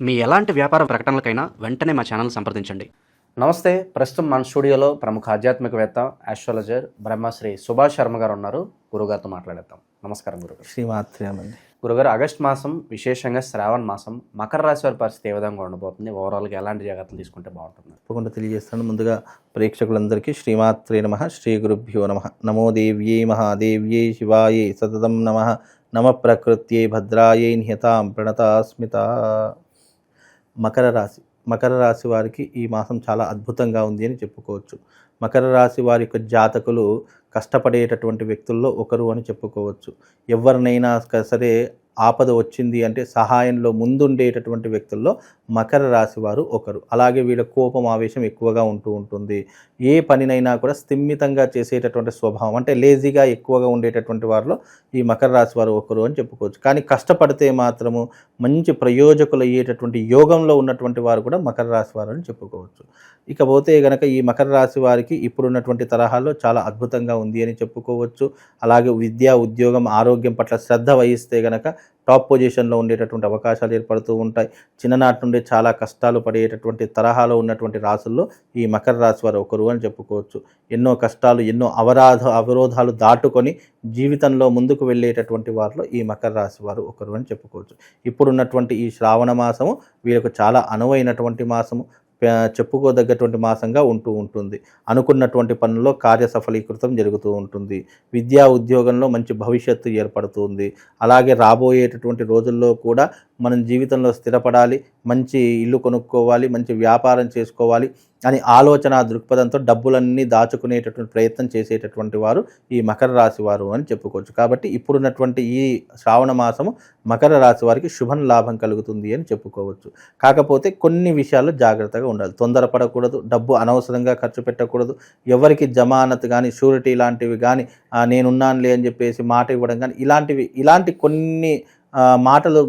మీ ఎలాంటి వ్యాపార ప్రకటనలకైనా వెంటనే మా ఛానల్ సంప్రదించండి. నమస్తే ప్రస్తుతం మన స్టూడియోలో ప్రముఖ ఆధ్యాత్మికవేత్త ఆస్ట్రాలజర్ బ్రహ్మశ్రీ సుభాష్ శర్మ గారు ఉన్నారు. గురుగారితో మాట్లాడేద్దాం. నమస్కారం గురుగారు. శ్రీమాత్రేమండి గురుగారు ఆగస్ట్ మాసం విశేషంగా శ్రావణ మాసం మకర రాశి వారి పరిస్థితి ఏ విధంగా ఉండబోతుంది? ఓవరాల్గా ఎలాంటి జాగ్రత్తలు తీసుకుంటే బాగుంటుంది తప్పకుండా తెలియజేస్తాను. ముందుగా ప్రేక్షకులందరికీ శ్రీమాత్రే నమ శ్రీ గురుభ్యో నమ. నమో దేవ్యై మహాదేవ్యై శివాయై సతతం నమ. నమ ప్రకృత్యై భద్రాయై నిహతాం ప్రణతాస్మిత. మకర రాశి మకర రాశి వారికి ఈ మాసం చాలా అద్భుతంగా ఉంది అని చెప్పుకోవచ్చు. మకర రాశి వారి యొక్క జాతకులు కష్టపడేటటువంటి వ్యక్తుల్లో ఒకరు అని చెప్పుకోవచ్చు. ఎవరినైనా సరే ఆపద వచ్చింది అంటే సహాయంలో ముందుండేటటువంటి వ్యక్తుల్లో మకర రాశి వారు ఒకరు. అలాగే వీళ్ళ కోపం ఆవేశం ఎక్కువగా ఉంటూ ఉంటుంది. ఏ పనినైనా కూడా స్థిమితంగా చేసేటటువంటి స్వభావం అంటే లేజీగా ఎక్కువగా ఉండేటటువంటి వారిలో ఈ మకర రాశి వారు ఒకరు అని చెప్పుకోవచ్చు. కానీ కష్టపడితే మాత్రము మంచి ప్రయోజకులు అయ్యేటటువంటి యోగంలో ఉన్నటువంటి వారు కూడా మకర రాశి వారు అని చెప్పుకోవచ్చు. ఇకపోతే గనక ఈ మకర రాశి వారికి ఇప్పుడున్నటువంటి తరహాలో చాలా అద్భుతంగా ఉంది అని చెప్పుకోవచ్చు. అలాగే విద్య ఉద్యోగం ఆరోగ్యం పట్ల శ్రద్ధ వహిస్తే గనక టాప్ పొజిషన్లో ఉండేటటువంటి అవకాశాలు ఏర్పడుతూ ఉంటాయి. చిన్ననాటి నుండి చాలా కష్టాలు పడేటటువంటి తరహాలో ఉన్నటువంటి రాసుల్లో ఈ మకర రాశి వారు ఒకరు అని చెప్పుకోవచ్చు. ఎన్నో కష్టాలు ఎన్నో అవరాధ అవరోధాలు దాటుకొని జీవితంలో ముందుకు వెళ్ళేటటువంటి వారిలో ఈ మకర రాశి వారు ఒకరు అని చెప్పుకోవచ్చు. ఇప్పుడున్నటువంటి ఈ శ్రావణ మాసము వీళ్ళకు చాలా అనువైనటువంటి మాసము. చెప్పుకోదగ్గటువంటి మాసంగా ఉంటూ ఉంటుంది. అనుకున్నటువంటి పనుల్లో కార్యసఫలీకృతం జరుగుతూ ఉంటుంది. విద్యా ఉద్యోగంలో మంచి భవిష్యత్తు ఏర్పడుతుంది. అలాగే రాబోయేటటువంటి రోజుల్లో కూడా మనం జీవితంలో స్థిరపడాలి మంచి ఇల్లు కొనుక్కోవాలి మంచి వ్యాపారం చేసుకోవాలి అని ఆలోచన దృక్పథంతో డబ్బులన్నీ దాచుకునేటటువంటి ప్రయత్నం చేసేటటువంటి వారు ఈ మకర రాశి వారు అని చెప్పుకోవచ్చు. కాబట్టి ఇప్పుడున్నటువంటి ఈ శ్రావణ మాసము మకర రాశి వారికి శుభం లాభం కలుగుతుంది అని చెప్పుకోవచ్చు. కాకపోతే కొన్ని విషయాల్లో జాగ్రత్తగా ఉండాలి. తొందరపడకూడదు డబ్బు అనవసరంగా ఖర్చు పెట్టకూడదు ఎవరికి జమానత్ కానీ షూరిటీ లాంటివి కానీ నేనున్నానులే అని చెప్పేసి మాట ఇవ్వడం కానీ ఇలాంటివి ఇలాంటి కొన్ని మాటలు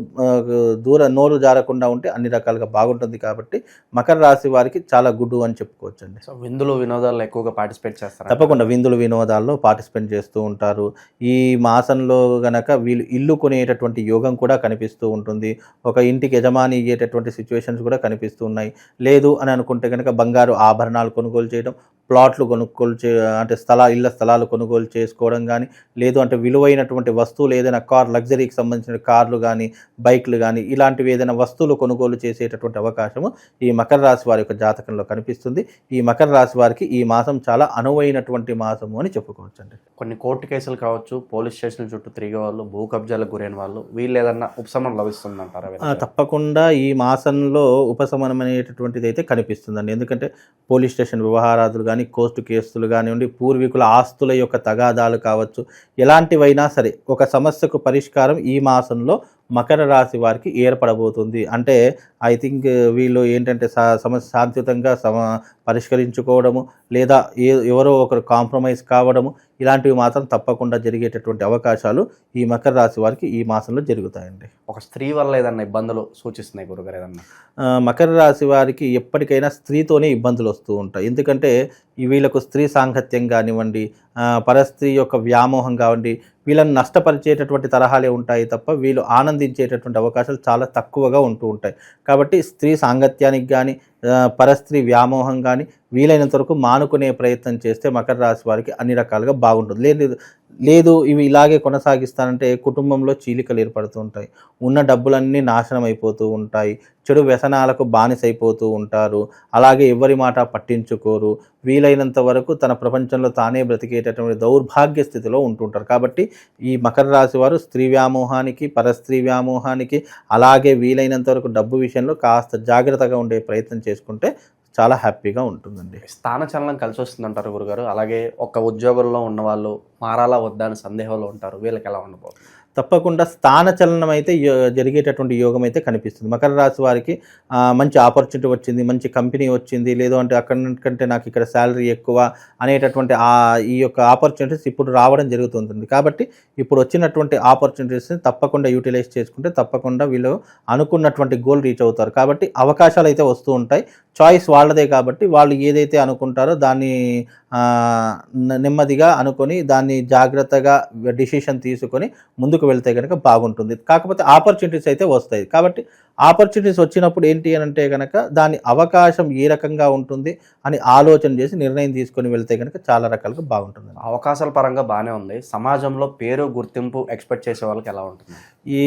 దూర నోరు జారకుండా ఉంటే అన్ని రకాలుగా బాగుంటుంది కాబట్టి మకర రాశి వారికి చాలా గుడ్డు అని చెప్పుకోవచ్చు అండి సో విందులు వినోదాల్లో ఎక్కువగా పార్టిసిపేట్ చేస్తారు? తప్పకుండా విందులు వినోదాల్లో పార్టిసిపేట్ చేస్తూ ఉంటారు. ఈ మాసంలో గనక వీళ్ళు ఇల్లు కొనేటటువంటి యోగం కూడా కనిపిస్తూ ఉంటుంది. ఒక ఇంటికి యజమాని అయ్యేటటువంటి సిచ్యువేషన్స్ కూడా కనిపిస్తూ ఉన్నాయి. లేదు అని అనుకుంటే కనుక బంగారు ఆభరణాలు కొనుగోలు చేయడం ప్లాట్లు కొనుగోలు చే అంటే స్థల ఇళ్ళ స్థలాలు కొనుగోలు చేసుకోవడం కానీ లేదు అంటే విలువైనటువంటి వస్తువులు ఏదైనా కార్ లగ్జరీకి సంబంధించిన కార్లు కానీ బైక్లు కానీ ఇలాంటివి ఏదైనా వస్తువులు కొనుగోలు చేసేటటువంటి అవకాశము ఈ మకర రాశి వారి యొక్క జాతకంలో కనిపిస్తుంది. ఈ మకర రాశి వారికి ఈ మాసం చాలా అనువైనటువంటి మాసము అని చెప్పుకోవచ్చు అండి కొన్ని కోర్టు కేసులు కావచ్చు పోలీస్ స్టేషన్ల చుట్టూ తిరిగే వాళ్ళు భూ కబ్జాలకు గురైన వాళ్ళు వీళ్ళు ఏదన్నా ఉపశమనం లభిస్తుందంటారా తప్పకుండా ఈ మాసంలో ఉపశమనం అనేటటువంటిది అయితే కనిపిస్తుందండి. ఎందుకంటే పోలీస్ స్టేషన్ వ్యవహారాదులు కానీ కోర్టు కేసులు కానివ్వండి పూర్వీకుల ఆస్తుల యొక్క తగాదాలు కావచ్చు ఎలాంటివైనా సరే ఒక సమస్యకు పరిష్కారం ఈ మాసంలో మకర రాశి వారికి ఏర్పడబోతుంది. అంటే ఐ థింక్ వీళ్ళు ఏంటంటే సమస్య శాంతియుతంగా సమ పరిష్కరించుకోవడము లేదా ఏ ఎవరో ఒకరు కాంప్రమైజ్ కావడము ఇలాంటివి మాత్రం తప్పకుండా జరిగేటటువంటి అవకాశాలు ఈ మకర రాశి వారికి ఈ మాసంలో జరుగుతాయండి. ఒక స్త్రీ వల్ల ఏదన్నా ఇబ్బందులు సూచిస్తున్నాయి గురుగారు ఏదన్నా? మకర రాశి వారికి ఎప్పటికైనా స్త్రీతోనే ఇబ్బందులు వస్తూ ఉంటాయి. ఎందుకంటే వీళ్ళకు స్త్రీ సాంగత్యం కానివ్వండి పరస్త్రీ యొక్క వ్యామోహం కావండి వీళ్ళని నష్టపరిచేటటువంటి తరహాలే ఉంటాయి తప్ప వీళ్ళు ఆనందించేటటువంటి అవకాశాలు చాలా తక్కువగా ఉంటూ ఉంటాయి. కాబట్టి స్త్రీ సాంగత్యానికి కానీ పరస్త్రీ వ్యామోహం కానీ వీలైనంత వరకు మానుకునే ప్రయత్నం చేస్తే మకర రాశి వారికి అన్ని రకాలుగా బాగుంటుంది. లేదు లేదు ఇవి ఇలాగే కొనసాగిస్తానంటే కుటుంబంలో చీలికలు ఏర్పడుతూ ఉంటాయి. ఉన్న డబ్బులన్నీ నాశనం అయిపోతూ ఉంటాయి. చెడు వ్యసనాలకు బానిసైపోతూ ఉంటారు. అలాగే ఎవరి మాట పట్టించుకోరు. వీలైనంత వరకు తన ప్రపంచంలో తానే బ్రతికేటటువంటి దౌర్భాగ్య స్థితిలో ఉంటుంటారు. కాబట్టి ఈ మకర రాశి వారు స్త్రీ వ్యామోహానికి పరస్త్రీ వ్యామోహానికి అలాగే వీలైనంత వరకు డబ్బు విషయంలో కాస్త జాగ్రత్తగా ఉండే ప్రయత్నం చేసుకుంటే చాలా హ్యాపీగా ఉంటుందండి. స్థానచలనం కలిసి వస్తుందంటారు గురుగారు. అలాగే ఒక ఉద్యోగంలో ఉన్న వాళ్ళు మారాలా వద్దా అని సందేహంలో ఉంటారు. వీళ్ళకి ఎలా ఉండబోతుంది? తప్పకుండా స్థాన చలనం అయితే యో- జరిగేటటువంటి యోగం అయితే కనిపిస్తుంది. మకర రాశి వారికి మంచి ఆపర్చునిటీ వచ్చింది మంచి కంపెనీ వచ్చింది లేదో అంటే అక్కడికంటే నాకు ఇక్కడ శాలరీ ఎక్కువ అనేటటువంటి ఈ యొక్క ఆపర్చునిటీస్ ఇప్పుడు రావడం జరుగుతుంటుంది. కాబట్టి ఇప్పుడు వచ్చినటువంటి ఆపర్చునిటీస్ని తప్పకుండా యూటిలైజ్ చేసుకుంటే తప్పకుండా వీళ్ళు అనుకున్నటువంటి గోల్ రీచ్ అవుతారు. కాబట్టి అవకాశాలు అయితే వస్తూ ఉంటాయి. చాయిస్ వాళ్ళదే కాబట్టి వాళ్ళు ఏదైతే అనుకుంటారో దాన్ని నెమ్మదిగా అనుకొని దాన్ని జాగ్రత్తగా డిసిషన్ తీసుకొని ముందుకు వెళ్తే కనుక బాగుంటుంది. కాకపోతే ఆపర్చునిటీస్ అయితే వస్తాయి. కాబట్టి ఆపర్చునిటీస్ వచ్చినప్పుడు ఏంటి అని అంటే కనుక దాని అవకాశం ఏ రకంగా ఉంటుంది అని ఆలోచన చేసి నిర్ణయం తీసుకొని వెళ్తే కనుక చాలా రకాలుగా బాగుంటుంది అవకాశాల పరంగా బాగానే ఉంది. సమాజంలో పేరు గుర్తింపు ఎక్స్పెక్ట్ చేసే వాళ్ళకి ఎలా ఉంటుంది?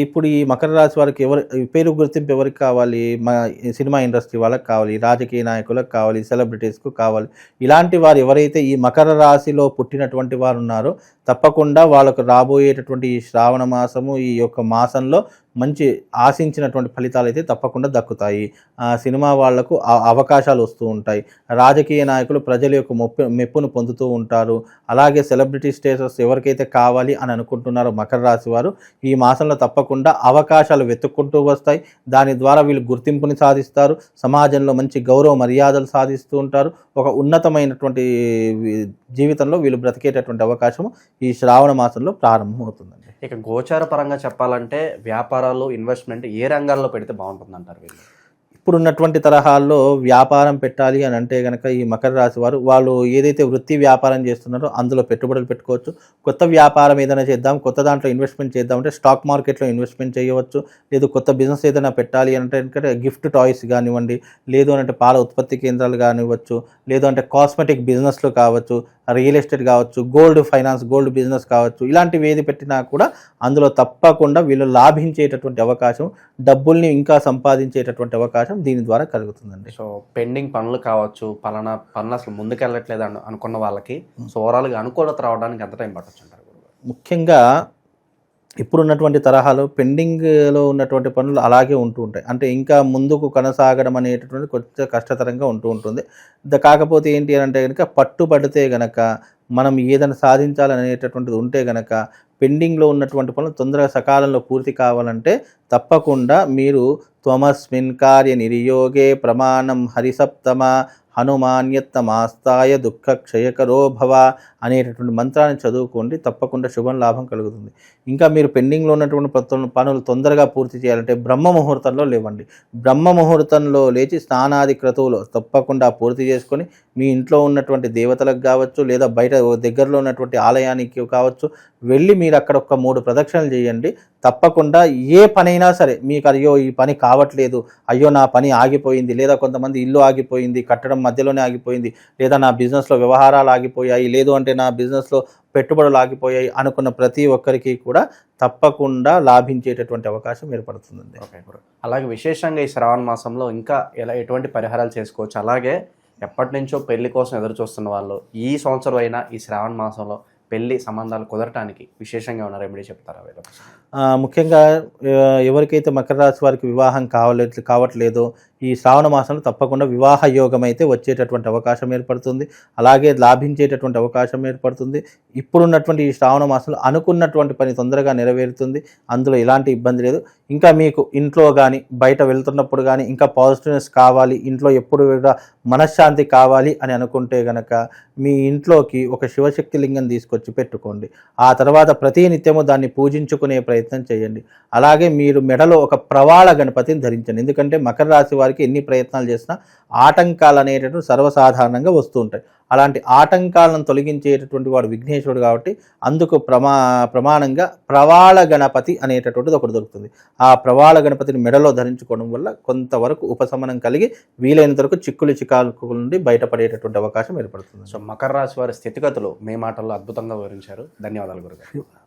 ఇప్పుడు ఈ మకర రాశి వారికి ఎవరు పేరు గుర్తింపు ఎవరికి కావాలి? మా సినిమా ఇండస్ట్రీ వాళ్ళకి కావాలి రాజకీయ నాయకులకు కావాలి సెలబ్రిటీస్కు కావాలి. ఇలాంటి వారు ఎవరైతే ఈ మకర రాశిలో పుట్టినటువంటి వారు ఉన్నారో తప్పకుండా వాళ్ళకు రాబోయేటటువంటి ఈ శ్రావణ మాసము ఈ యొక్క మాసంలో మంచి ఆశించినటువంటి ఫలితాలు అయితే తప్పకుండా దక్కుతాయి. ఆ సినిమా వాళ్ళకు అవకాశాలు వస్తూ ఉంటాయి. రాజకీయ నాయకులు ప్రజల యొక్క మొప్పు మెప్పును పొందుతూ ఉంటారు. అలాగే సెలబ్రిటీ స్టేటస్ ఎవరికైతే కావాలి అని అనుకుంటున్నారో మకర రాశి వారు ఈ మాసంలో తప్పకుండా అవకాశాలు వెతుక్కుంటూ వస్తాయి. దాని ద్వారా వీళ్ళు గుర్తింపుని సాధిస్తారు. సమాజంలో మంచి గౌరవ మర్యాదలు సాధిస్తూ ఉంటారు. ఒక ఉన్నతమైనటువంటి జీవితంలో వీళ్ళు బ్రతికేటటువంటి అవకాశం ఈ శ్రావణ మాసంలో ప్రారంభమవుతుందండి. ఇక గోచార పరంగా చెప్పాలంటే వ్యాపారాలు ఇన్వెస్ట్మెంట్ ఏ రంగాల్లో పెడితే బాగుంటుంది అంటారు వీళ్ళు? ఇప్పుడున్నటువంటి తరహాల్లో వ్యాపారం పెట్టాలి అని అంటే కనుక ఈ మకర రాశి వారు వాళ్ళు ఏదైతే వృత్తి వ్యాపారం చేస్తున్నారో అందులో పెట్టుబడులు పెట్టుకోవచ్చు. కొత్త వ్యాపారం ఏదైనా చేద్దాం కొత్త దాంట్లో ఇన్వెస్ట్మెంట్ చేద్దాం అంటే స్టాక్ మార్కెట్లో ఇన్వెస్ట్మెంట్ చేయవచ్చు. లేదు కొత్త బిజినెస్ ఏదైనా పెట్టాలి అంటే ఎందుకంటే గిఫ్ట్ టాయ్స్ కానివ్వండి లేదు అంటే పాల ఉత్పత్తి కేంద్రాలు కానివ్వచ్చు లేదు అంటే కాస్మెటిక్ బిజినెస్లు కావచ్చు రియల్ ఎస్టేట్ కావచ్చు గోల్డ్ ఫైనాన్స్ గోల్డ్ బిజినెస్ కావచ్చు ఇలాంటివి ఏది పెట్టినా కూడా అందులో తప్పకుండా వీళ్ళు లాభించేటటువంటి అవకాశం డబ్బుల్ని ఇంకా సంపాదించేటటువంటి అవకాశం దీని ద్వారా కలుగుతుందండి. సో పెండింగ్ పనులు కావచ్చు పలానా పనులు అసలు ముందుకెళ్ళట్లేదు అను అనుకున్న వాళ్ళకి సో ఓవరాల్గా అనుకూలత రావడానికి ఎంత టైం పట్టొచ్చు అంటారు? ముఖ్యంగా ఇప్పుడున్నటువంటి తరహాలో పెండింగ్లో ఉన్నటువంటి పనులు అలాగే ఉంటూ ఉంటాయి. అంటే ఇంకా ముందుకు కొనసాగడం అనేటటువంటి కొంచెం కష్టతరంగా ఉంటూ ఉంటుంది. కాకపోతే ఏంటి అని అంటే కనుక పట్టుబడితే గనక మనం ఏదైనా సాధించాలనేటటువంటిది ఉంటే గనక పెండింగ్లో ఉన్నటువంటి పనులు తొందరగా సకాలంలో పూర్తి కావాలంటే తప్పకుండా మీరు త్వమస్మిన్ కార్య నిరియోగే ప్రమాణం హరిసప్తమ హనుమాన్యత్తమాస్తాయ దుఃఖ క్షయకరో భవ అనేటటువంటి మంత్రాన్ని చదువుకోండి. తప్పకుండా శుభం లాభం కలుగుతుంది. ఇంకా మీరు పెండింగ్లో ఉన్నటువంటి పనులు తొందరగా పూర్తి చేయాలంటే బ్రహ్మ ముహూర్తంలో లేవండి. బ్రహ్మ ముహూర్తంలో లేచి స్నానాది క్రతువులు తప్పకుండా పూర్తి చేసుకొని మీ ఇంట్లో ఉన్నటువంటి దేవతలకు కావచ్చు లేదా బయట దగ్గరలో ఉన్నటువంటి ఆలయానికి కావచ్చు వెళ్ళి మీరు అక్కడ ఒక మూడు ప్రదక్షిణలు చేయండి. తప్పకుండా ఏ పనైనా సరే మీకు అయ్యో ఈ పని కావట్లేదు అయ్యో నా పని ఆగిపోయింది లేదా కొంతమంది ఇల్లు ఆగిపోయింది కట్టడం మధ్యలోనే ఆగిపోయింది లేదా నా బిజినెస్లో వ్యవహారాలు ఆగిపోయాయి లేదు అంటే నా బిజినెస్లో పెట్టుబడులు ఆగిపోయాయి అనుకున్న ప్రతి ఒక్కరికి కూడా తప్పకుండా లాభించేటటువంటి అవకాశం ఏర్పడుతుందండి. అలాగే విశేషంగా ఈ శ్రావణ మాసంలో ఇంకా ఎలా ఎటువంటి పరిహారాలు చేసుకోవచ్చు? అలాగే ఎప్పటి నుంచో పెళ్ళి కోసం ఎదురు చూస్తున్న వాళ్ళు ఈ సంవత్సరం అయినా ఈ శ్రావణ మాసంలో పెళ్ళి సంబంధాలు కుదరటానికి విశేషంగా ఉన్న రెమెడీ చెప్తారా వీళ్ళు ముఖ్యంగా ఎవరికైతే మకర రాశి వారికి వివాహం కావలేదు కావట్లేదో ఈ శ్రావణ మాసంలో తప్పకుండా వివాహ యోగం అయితే వచ్చేటటువంటి అవకాశం ఏర్పడుతుంది. అలాగే లాభించేటటువంటి అవకాశం ఏర్పడుతుంది. ఇప్పుడున్నటువంటి ఈ శ్రావణ మాసంలో అనుకున్నటువంటి పని తొందరగా నెరవేరుతుంది. అందులో ఎలాంటి ఇబ్బంది లేదు. ఇంకా మీకు ఇంట్లో కానీ బయట వెళ్తున్నప్పుడు కానీ ఇంకా పాజిటివ్నెస్ కావాలి ఇంట్లో ఎప్పుడు కూడా మనశ్శాంతి కావాలి అని అనుకుంటే గనక మీ ఇంట్లోకి ఒక శివశక్తి లింగం తీసుకొచ్చి పెట్టుకోండి. ఆ తర్వాత ప్రతి నిత్యము దాన్ని పూజించుకునే ప్రయత్నం చేయండి. అలాగే మీరు మెడలో ఒక ప్రవాళ గణపతిని ధరించండి. ఎందుకంటే మకర రాశి వారికి ఎన్ని ప్రయత్నాలు చేసినా ఆటంకాలు అనేటటువంటి సర్వసాధారణంగా వస్తూ ఉంటాయి. అలాంటి ఆటంకాలను తొలగించేటటువంటి వాడు విఘ్నేశ్వరుడు కాబట్టి అందుకు ప్రమా ప్రమాణంగా ప్రవాళ గణపతి అనేటటువంటిది ఒకటి దొరుకుతుంది. ఆ ప్రవాళ గణపతిని మెడలో ధరించుకోవడం వల్ల కొంతవరకు ఉపశమనం కలిగి వీలైనంత వరకు చిక్కులు చికాకుల నుండి బయటపడేటటువంటి అవకాశం ఏర్పడుతుంది. సో మకర రాశి వారి స్థితిగతులు మీ మాటల్లో అద్భుతంగా వివరించారు. ధన్యవాదాలు గురుగారు.